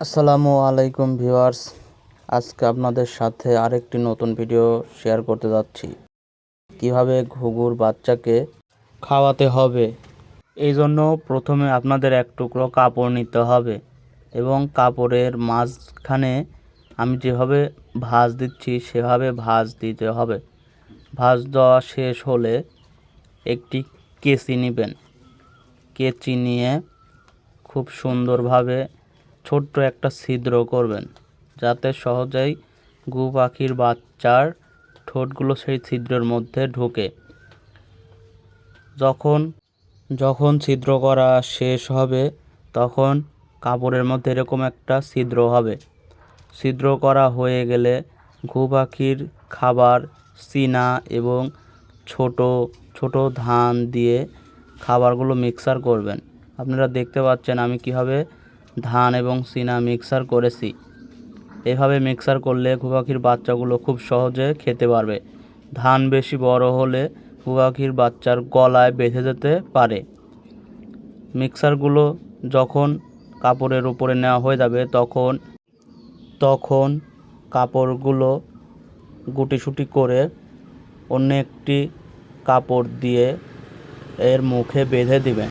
আসসালামু আলাইকুম ভিউয়ার্স। আজকে আপনাদের সাথে আরেকটি নতুন ভিডিও শেয়ার করতে যাচ্ছি। কীভাবে ঘুঘুর বাচ্চাকে খাওয়াতে হবে? এই জন্য প্রথমে আপনাদের এক টুকরো কাপড় নিতে হবে এবং কাপড়ের মাঝখানে আমি যেভাবে ভাঁজ দিচ্ছি, সেভাবে ভাঁজ দিতে হবে। ভাঁজ দেওয়া শেষ হলে একটি কেচি নেবেন। কেচি নিয়ে খুব সুন্দরভাবে ছোট্ট একটা ছিদ্র করবেন, যাতে সহজেই গু পাখির বাচ্চার ঠোঁটগুলো সেই ছিদ্রের মধ্যে ঢোকে। যখন যখন ছিদ্র করা শেষ হবে, তখন কাপড়ের মধ্যে এরকম একটা ছিদ্র হবে। ছিদ্র করা হয়ে গেলে ঘু পাখির খাবার চীনা এবং ছোট ছোট ধান দিয়ে খাবারগুলো মিক্সার করবেন। আপনারা দেখতে পাচ্ছেন আমি কীভাবে ধান এবং চীনা মিক্সার করেছি। এভাবে মিক্সার করলে ঘু পাখির বাচ্চাগুলো খুব সহজে খেতে পারবে। ধান বেশি বড় হলে ঘু পাখির বাচ্চার গলায় বেঁধে যেতে পারে। মিক্সারগুলো যখন কাপড়ের উপরে নেওয়া হয়ে যাবে, তখন তখন কাপড়গুলো গুটিসুটি করে অন্য একটি কাপড় দিয়ে এর মুখে বেঁধে দিবেন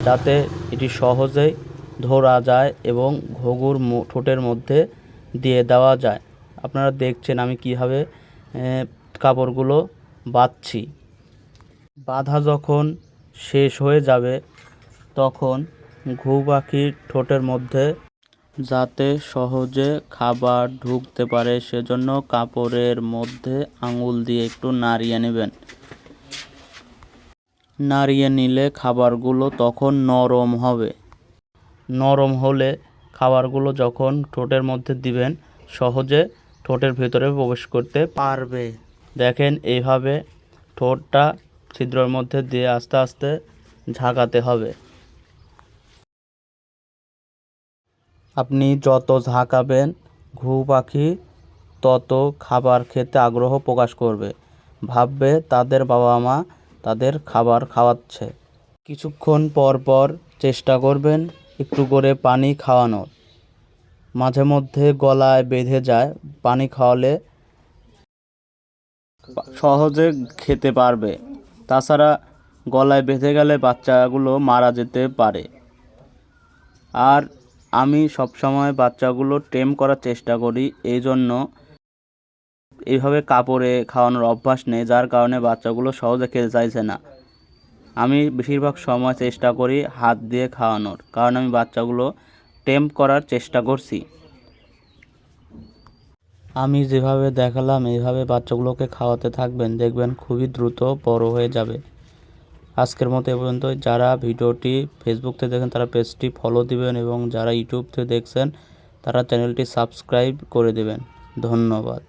যাতে এটি সহজেই ধরা যায় এবং ঘুঘুর ঠোঁটের মধ্যে দিয়ে দেওয়া যায়। আপনারা দেখছেন আমি কীভাবে কাপড়গুলো বাঁধছি। বাঁধা যখন শেষ হয়ে যাবে, তখন ঘু পাখির ঠোঁটের মধ্যে যাতে সহজে খাবার ঢুকতে পারে, সেজন্য কাপড়ের মধ্যে আঙুল দিয়ে একটু নাড়িয়ে নেবেন। নাড়িয়ে নিলে খাবারগুলো তখন নরম হবে। নরম হলে খাবারগুলো যখন ঠোঁটের মধ্যে দিবেন, সহজে ঠোঁটের ভেতরে প্রবেশ করতে পারবে। দেখেন, এইভাবে ঠোঁটটা ছিদ্রের মধ্যে দিয়ে আস্তে আস্তে ঝাঁকাতে হবে। আপনি যত ঝাঁকাবেন, ঘু পাখি তত খাবার খেতে আগ্রহ প্রকাশ করবে। ভাববে তাদের বাবা মা তাদের খাবার খাওয়াচ্ছে। কিছুক্ষণ পর পর চেষ্টা করবেন একটু করে পানি খাওয়ানোর। মাঝে মধ্যে গলায় বেঁধে যায়, পানি খাওয়ালে সহজে খেতে পারবে। তাছাড়া গলায় বেঁধে গেলে বাচ্চাগুলো মারা যেতে পারে। আর আমি সবসময় বাচ্চাগুলো টেম করার চেষ্টা করি এই জন্য এইভাবে কাপড়ে খাওয়ানোর অভ্যাস নেই, যার কারণে বাচ্চাগুলো সহজে খেতে চাইছে না। আমি বেশিরভাগ সময় চেষ্টা করি হাত দিয়ে খাওয়ানোর, কারণ আমি বাচ্চাগুলো টেম করার চেষ্টা করছি। আমি যেভাবে দেখালাম, এইভাবে বাচ্চাগুলোকে খাওয়াতে থাকবেন, দেখবেন খুবই দ্রুত বড় হয়ে যাবে। আজকের মতো এ পর্যন্ত যারা ভিডিওটি ফেসবুক থেকে দেখেন, তারা পেজটি ফলো দিবেন এবং যারা ইউটিউব থেকে দেখছেন, তারা চ্যানেলটি সাবস্ক্রাইব করে দেবেন। ধন্যবাদ।